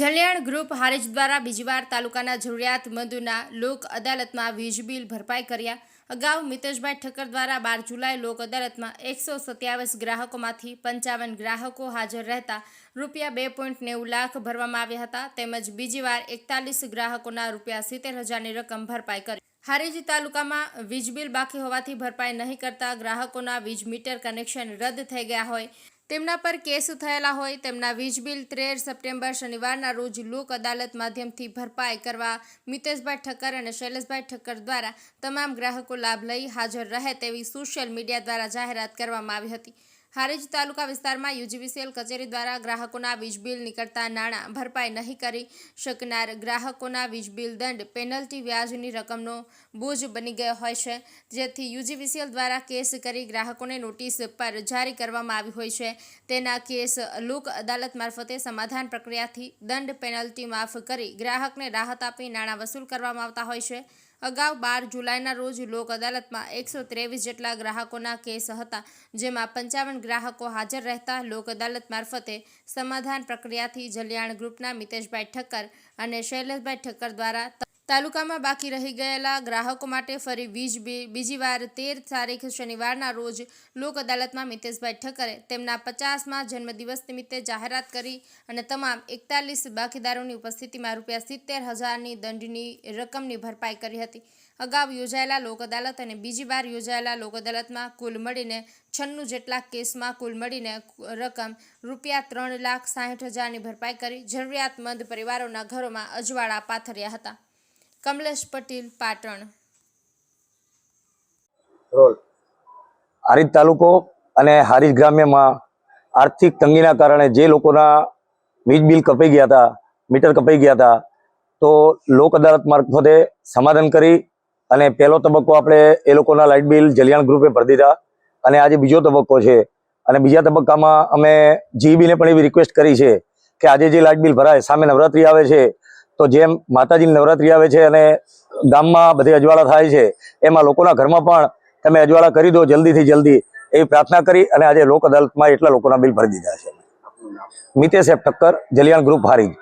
Jaliyan group Harij દ્વારા બીજીવાર તાલુકાના જરૂરિયાતમંદોના લોક અદાલતમાં વીજ બિલ ભરપાઈ કર્યા. અગાઉ મિતેશભાઈ ઠક્કર દ્વારા બાર જુલાઈ લોક અદાલતમાં એકસો સત્યાવીસ ગ્રાહકોમાંથી પંચાવન ગ્રાહકો હાજર રહેતા રૂપિયા બે પોઈન્ટ નેવું લાખ ભરવામાં આવ્યા હતા. તેમજ બીજી વાર એકતાલીસ ગ્રાહકોના રૂપિયા સિત્તેર હજારની રકમ ભરપાઈ કરી. હારેજી તાલુકામાં વીજ બિલ બાકી હોવાથી ભરપાઈ નહીં કરતા ગ્રાહકોના વીજ મીટર કનેક્શન રદ થઈ ગયા હોય. તેમના પર કેસ થયેલા હોય તેમના વીજ બિલ તેર સપ્ટેમ્બર શનિવારના રોજ લોક અદાલત માધ્યમથી ભરપાઈ કરવા મિતેશભાઈ ઠક્કર અને શૈલેષભાઈ ઠક્કર દ્વારા તમામ ગ્રાહકો લાભ લઈ હાજર રહે તેવી સોશિયલ મીડિયા દ્વારા જાહેરાત કરવામાં આવી હતી. હારીજ તાલુકા વિસ્તારમાં યુજીવીસીએલ કચેરી દ્વારા ગ્રાહકોના વીજ બિલ નીકળતા નાણાં ભરપાઈ નહીં કરી શકનાર ગ્રાહકોના વીજ બિલ દંડ પેનલ્ટી વ્યાજની રકમનો બોજ બની ગયો હોય છે. જેથી યુજીવીસીએલ દ્વારા કેસ કરી ગ્રાહકોને નોટિસ પર જારી કરવામાં આવી હોય છે. તેના કેસ લોક અદાલત મારફતે સમાધાન પ્રક્રિયાથી દંડ પેનલ્ટી માફ કરી ગ્રાહકને રાહત આપી નાણાં વસૂલ કરવામાં આવતા હોય છે. અગાઉ બાર જુલાઈના રોજ લોક અદાલતમાં એકસો ત્રેવીસ જેટલા ગ્રાહકોના કેસ હતા, જેમાં પંચાવન ગ્રાહકો હાજર રહેતા લોક અદાલત મારફતે સમાધાન પ્રક્રિયાથી જલિયાણ ગ્રુપના મિતેશભાઈ ઠક્કર અને શૈલેષભાઈ ઠક્કર દ્વારા તાલુકામાં બાકી રહી ગયેલા ગ્રાહકો માટે ફરી વીજ બિલ બીજી વાર તેર તારીખ શનિવારના રોજ લોક અદાલતમાં મિતેશભાઈ ઠક્કરે તેમના પચાસમાં જન્મદિવસ નિમિત્તે જાહેરાત કરી અને તમામ એકતાલીસ બાકીદારોની ઉપસ્થિતિમાં રૂપિયા સિત્તેર હજારની દંડની રકમની ભરપાઈ કરી હતી. અગાઉ યોજાયેલા લોક અદાલત અને બીજી વાર યોજાયેલા લોક અદાલતમાં કુલ મળીને છન્નું જેટલા કેસમાં કુલ મળીને રકમ રૂપિયા ત્રણ લાખ સાહીઠ હજારની ભરપાઈ કરી જરૂરિયાતમંદ પરિવારોના ઘરોમાં અજવાળા પાથર્યા હતા. કમલેશ પટેલ, પાટણ. હારીજ તાલુકો અને હારીજ ગ્રામ્યમાં આર્થિક તંગીના કારણે જે લોકોના વીજ બિલ કપાઈ ગયા હતા, મીટર કપાઈ ગયા હતા, તો લોક અદાલત મારફતે સમાધાન કરી અને પહેલો તબક્કો આપણે એ લોકોના લાઇટ બિલ જલિયાણ ગ્રુપે ભરી દીધા અને આજે બીજો તબક્કો છે. અને બીજા તબક્કામાં અમે જીબીને પણ એવી રિક્વેસ્ટ કરી છે કે આજે જે લાઇટ બિલ ભરાય, સામે નવરાત્રી આવે છે તો જેમ માતાજીની નવરાત્રી આવે છે અને ગામમાં બધે અજવાળા થાય છે, એમાં લોકોના ઘરમાં પણ તમે અજવાળા કરી દો જલ્દીથી જલ્દી એવી પ્રાર્થના કરી અને આજે લોક અદાલતમાં એટલા લોકોના બિલ ભરી દીધા છે. Mitesh F Thakkar, Jaliyan group, Harij.